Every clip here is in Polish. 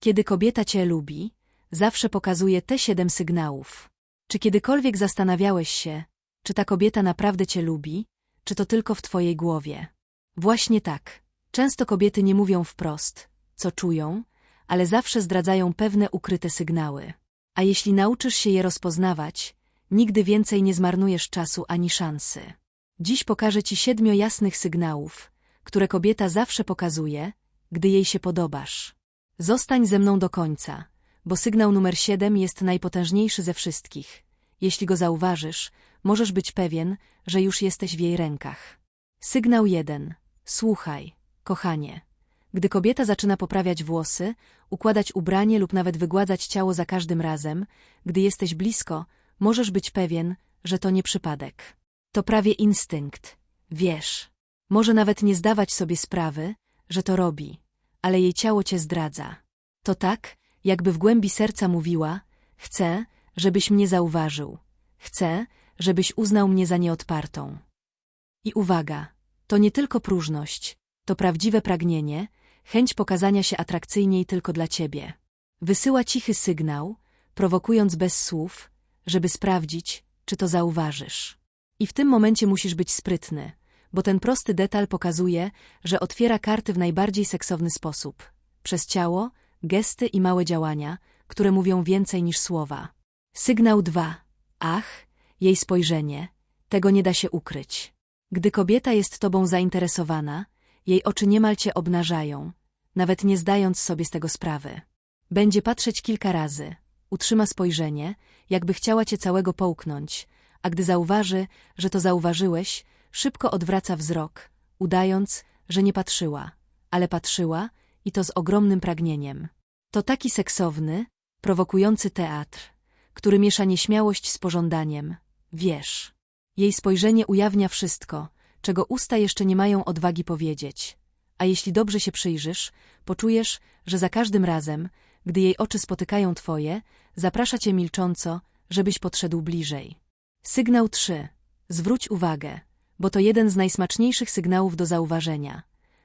Kiedy kobieta cię lubi, zawsze pokazuje te siedem sygnałów. Czy kiedykolwiek zastanawiałeś się, czy ta kobieta naprawdę cię lubi, czy to tylko w twojej głowie? Właśnie tak. Często kobiety nie mówią wprost, co czują, ale zawsze zdradzają pewne ukryte sygnały. A jeśli nauczysz się je rozpoznawać, nigdy więcej nie zmarnujesz czasu ani szansy. Dziś pokażę Ci siedmiu jasnych sygnałów, które kobieta zawsze pokazuje, gdy jej się podobasz. Zostań ze mną do końca, bo sygnał numer siedem jest najpotężniejszy ze wszystkich. Jeśli go zauważysz, możesz być pewien, że już jesteś w jej rękach. Sygnał jeden. Słuchaj, kochanie. Gdy kobieta zaczyna poprawiać włosy, układać ubranie lub nawet wygładzać ciało za każdym razem, gdy jesteś blisko, możesz być pewien, że to nie przypadek. To prawie instynkt. Wiesz. Może nawet nie zdawać sobie sprawy, że to robi, ale jej ciało cię zdradza. To tak, jakby w głębi serca mówiła, chcę, żebyś mnie zauważył. Chcę, żebyś uznał mnie za nieodpartą. I uwaga, to nie tylko próżność, to prawdziwe pragnienie, chęć pokazania się atrakcyjniej tylko dla ciebie. Wysyła cichy sygnał, prowokując bez słów, żeby sprawdzić, czy to zauważysz. I w tym momencie musisz być sprytny, bo ten prosty detal pokazuje, że otwiera karty w najbardziej seksowny sposób. Przez ciało, gesty i małe działania, które mówią więcej niż słowa. Sygnał 2. Ach, jej spojrzenie. Tego nie da się ukryć. Gdy kobieta jest tobą zainteresowana, jej oczy niemal cię obnażają, nawet nie zdając sobie z tego sprawy. Będzie patrzeć kilka razy, utrzyma spojrzenie, jakby chciała cię całego połknąć, a gdy zauważy, że to zauważyłeś, szybko odwraca wzrok, udając, że nie patrzyła, ale patrzyła i to z ogromnym pragnieniem. To taki seksowny, prowokujący teatr, który miesza nieśmiałość z pożądaniem. Wiesz. Jej spojrzenie ujawnia wszystko, czego usta jeszcze nie mają odwagi powiedzieć. A jeśli dobrze się przyjrzysz, poczujesz, że za każdym razem, gdy jej oczy spotykają twoje, zaprasza cię milcząco, żebyś podszedł bliżej. Sygnał 3. Zwróć uwagę, bo to jeden z najsmaczniejszych sygnałów do zauważenia.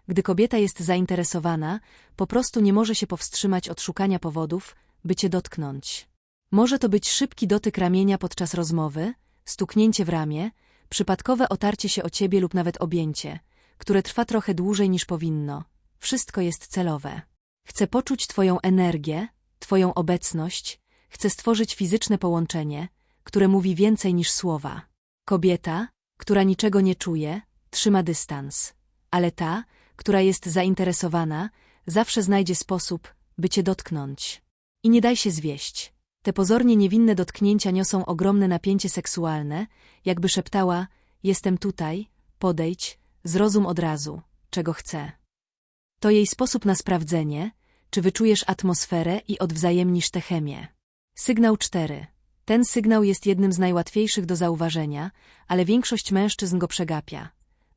Gdy kobieta jest zainteresowana, po prostu nie może się powstrzymać od szukania powodów, by cię dotknąć. Może to być szybki dotyk ramienia podczas rozmowy, stuknięcie w ramię, przypadkowe otarcie się o ciebie lub nawet objęcie, które trwa trochę dłużej niż powinno. Wszystko jest celowe. Chcę poczuć twoją energię, twoją obecność, chcę stworzyć fizyczne połączenie, które mówi więcej niż słowa. Kobieta, która niczego nie czuje, trzyma dystans, ale ta, która jest zainteresowana, zawsze znajdzie sposób, by cię dotknąć. I nie daj się zwieść. Te pozornie niewinne dotknięcia niosą ogromne napięcie seksualne, jakby szeptała, jestem tutaj, podejdź, zrozum od razu, czego chcę. To jej sposób na sprawdzenie, czy wyczujesz atmosferę i odwzajemnisz tę chemię. Sygnał 4. Ten sygnał jest jednym z najłatwiejszych do zauważenia, ale większość mężczyzn go przegapia.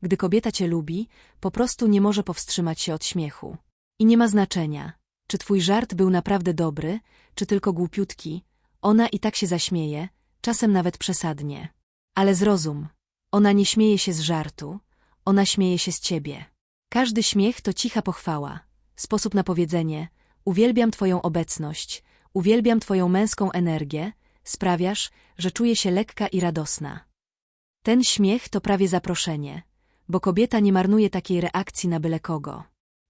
Gdy kobieta cię lubi, po prostu nie może powstrzymać się od śmiechu. I nie ma znaczenia, czy twój żart był naprawdę dobry, czy tylko głupiutki, ona i tak się zaśmieje, czasem nawet przesadnie. Ale zrozum, ona nie śmieje się z żartu, ona śmieje się z ciebie. Każdy śmiech to cicha pochwała, sposób na powiedzenie, uwielbiam twoją obecność, uwielbiam twoją męską energię, sprawiasz, że czuję się lekka i radosna. Ten śmiech to prawie zaproszenie, bo kobieta nie marnuje takiej reakcji na byle kogo.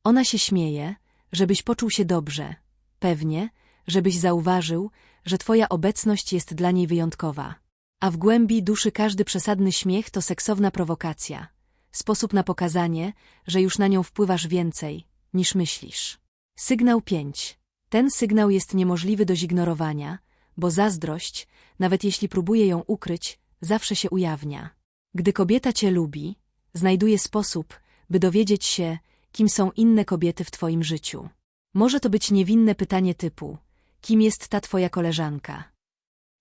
Ona się śmieje, żebyś poczuł się dobrze, pewnie, żebyś zauważył, że twoja obecność jest dla niej wyjątkowa. A w głębi duszy każdy przesadny śmiech to seksowna prowokacja, sposób na pokazanie, że już na nią wpływasz więcej, niż myślisz. Sygnał 5. Ten sygnał jest niemożliwy do zignorowania, bo zazdrość, nawet jeśli próbuje ją ukryć, zawsze się ujawnia. Gdy kobieta cię lubi, znajduje sposób, by dowiedzieć się, kim są inne kobiety w twoim życiu. Może to być niewinne pytanie typu, kim jest ta twoja koleżanka?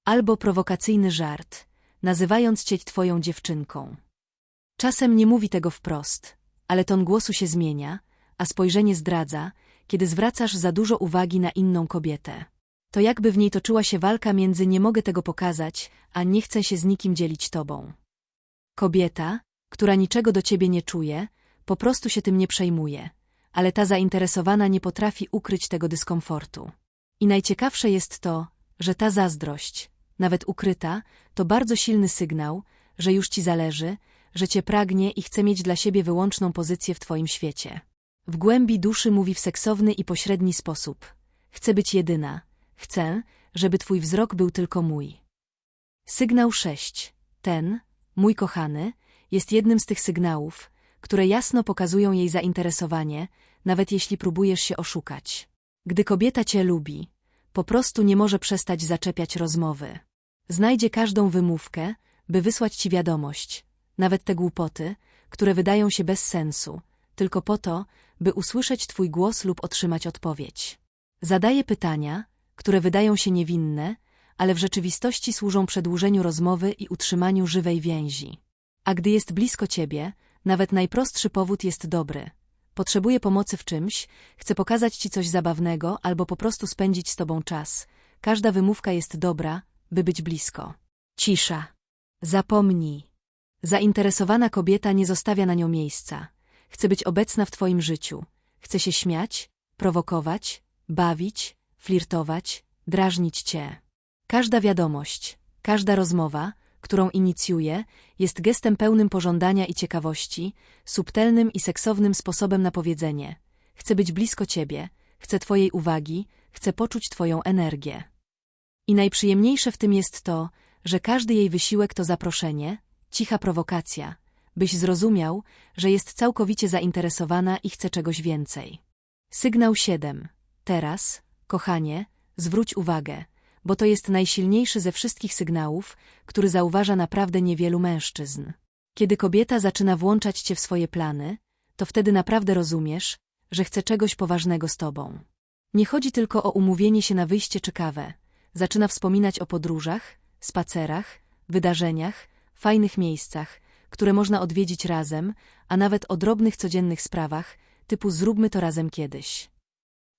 Albo prowokacyjny żart, nazywając cię twoją dziewczynką. Czasem nie mówi tego wprost, ale ton głosu się zmienia, a spojrzenie zdradza, kiedy zwracasz za dużo uwagi na inną kobietę. To jakby w niej toczyła się walka między nie mogę tego pokazać, a nie chcę się z nikim dzielić tobą. Kobieta, która niczego do ciebie nie czuje, po prostu się tym nie przejmuje, ale ta zainteresowana nie potrafi ukryć tego dyskomfortu. I najciekawsze jest to, że ta zazdrość, nawet ukryta, to bardzo silny sygnał, że już ci zależy, że cię pragnie i chce mieć dla siebie wyłączną pozycję w twoim świecie. W głębi duszy mówi w seksowny i pośredni sposób. Chcę być jedyna. Chcę, żeby twój wzrok był tylko mój. Sygnał 6. Ten, mój kochany, jest jednym z tych sygnałów, które jasno pokazują jej zainteresowanie, nawet jeśli próbujesz się oszukać. Gdy kobieta cię lubi, po prostu nie może przestać zaczepiać rozmowy. Znajdzie każdą wymówkę, by wysłać ci wiadomość, nawet te głupoty, które wydają się bez sensu, tylko po to, by usłyszeć twój głos lub otrzymać odpowiedź. Zadaje pytania, które wydają się niewinne, ale w rzeczywistości służą przedłużeniu rozmowy i utrzymaniu żywej więzi. A gdy jest blisko ciebie, nawet najprostszy powód jest dobry. Potrzebuje pomocy w czymś, chce pokazać ci coś zabawnego albo po prostu spędzić z tobą czas. Każda wymówka jest dobra, by być blisko. Cisza. Zapomnij. Zainteresowana kobieta nie zostawia na nią miejsca. Chce być obecna w twoim życiu. Chce się śmiać, prowokować, bawić, flirtować, drażnić cię. Każda wiadomość, każda rozmowa, którą inicjuje, jest gestem pełnym pożądania i ciekawości, subtelnym i seksownym sposobem na powiedzenie. Chcę być blisko ciebie, chcę twojej uwagi, chcę poczuć twoją energię. I najprzyjemniejsze w tym jest to, że każdy jej wysiłek to zaproszenie, cicha prowokacja, byś zrozumiał, że jest całkowicie zainteresowana i chce czegoś więcej. Sygnał 7. Teraz, kochanie, zwróć uwagę, bo to jest najsilniejszy ze wszystkich sygnałów, który zauważa naprawdę niewielu mężczyzn. Kiedy kobieta zaczyna włączać cię w swoje plany, to wtedy naprawdę rozumiesz, że chce czegoś poważnego z tobą. Nie chodzi tylko o umówienie się na wyjście czy kawę. Zaczyna wspominać o podróżach, spacerach, wydarzeniach, fajnych miejscach, które można odwiedzić razem, a nawet o drobnych codziennych sprawach, typu zróbmy to razem kiedyś.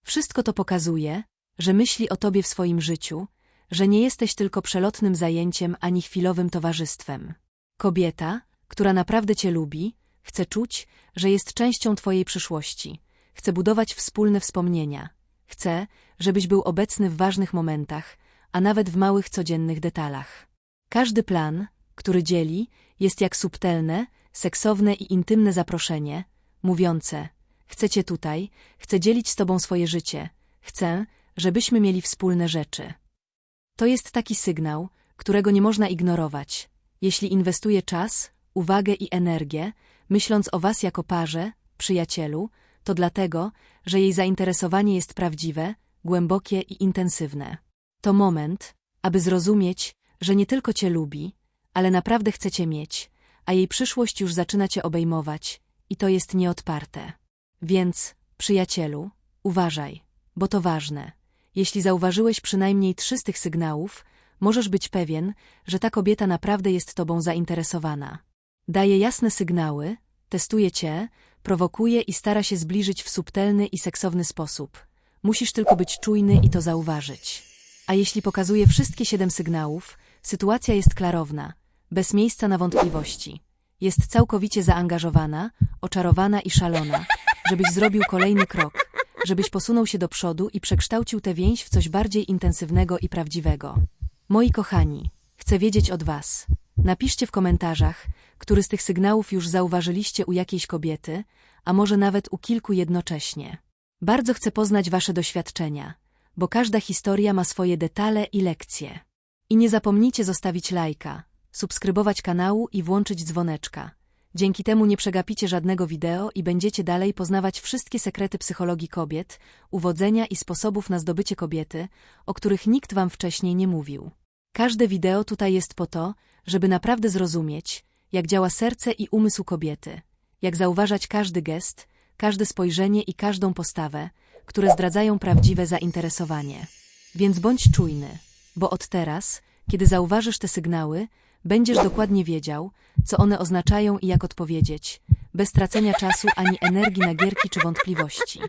Wszystko to pokazuje, że myśli o tobie w swoim życiu, że nie jesteś tylko przelotnym zajęciem ani chwilowym towarzystwem. Kobieta, która naprawdę cię lubi, chce czuć, że jest częścią twojej przyszłości, chce budować wspólne wspomnienia, chce, żebyś był obecny w ważnych momentach, a nawet w małych codziennych detalach. Każdy plan, który dzieli, jest jak subtelne, seksowne i intymne zaproszenie, mówiące: Chcę cię tutaj, chcę dzielić z tobą swoje życie, chcę, żebyśmy mieli wspólne rzeczy. To jest taki sygnał, którego nie można ignorować. Jeśli inwestuje czas, uwagę i energię, myśląc o was jako parze, przyjacielu, to dlatego, że jej zainteresowanie jest prawdziwe, głębokie i intensywne. To moment, aby zrozumieć, że nie tylko cię lubi, ale naprawdę chce cię mieć, a jej przyszłość już zaczyna cię obejmować i to jest nieodparte. Więc, przyjacielu, uważaj, bo to ważne. Jeśli zauważyłeś przynajmniej trzy z tych sygnałów, możesz być pewien, że ta kobieta naprawdę jest tobą zainteresowana. Daje jasne sygnały, testuje cię, prowokuje i stara się zbliżyć w subtelny i seksowny sposób. Musisz tylko być czujny i to zauważyć. A jeśli pokazuje wszystkie siedem sygnałów, sytuacja jest klarowna, bez miejsca na wątpliwości. Jest całkowicie zaangażowana, oczarowana i szalona, żebyś zrobił kolejny krok, żebyś posunął się do przodu i przekształcił tę więź w coś bardziej intensywnego i prawdziwego. Moi kochani, chcę wiedzieć od was. Napiszcie w komentarzach, który z tych sygnałów już zauważyliście u jakiejś kobiety, a może nawet u kilku jednocześnie. Bardzo chcę poznać wasze doświadczenia, bo każda historia ma swoje detale i lekcje. I nie zapomnijcie zostawić lajka, subskrybować kanału i włączyć dzwoneczka. Dzięki temu nie przegapicie żadnego wideo i będziecie dalej poznawać wszystkie sekrety psychologii kobiet, uwodzenia i sposobów na zdobycie kobiety, o których nikt wam wcześniej nie mówił. Każde wideo tutaj jest po to, żeby naprawdę zrozumieć, jak działa serce i umysł kobiety, jak zauważać każdy gest, każde spojrzenie i każdą postawę, które zdradzają prawdziwe zainteresowanie. Więc bądź czujny, bo od teraz, kiedy zauważysz te sygnały, będziesz dokładnie wiedział, co one oznaczają i jak odpowiedzieć, bez tracenia czasu ani energii na gierki czy wątpliwości.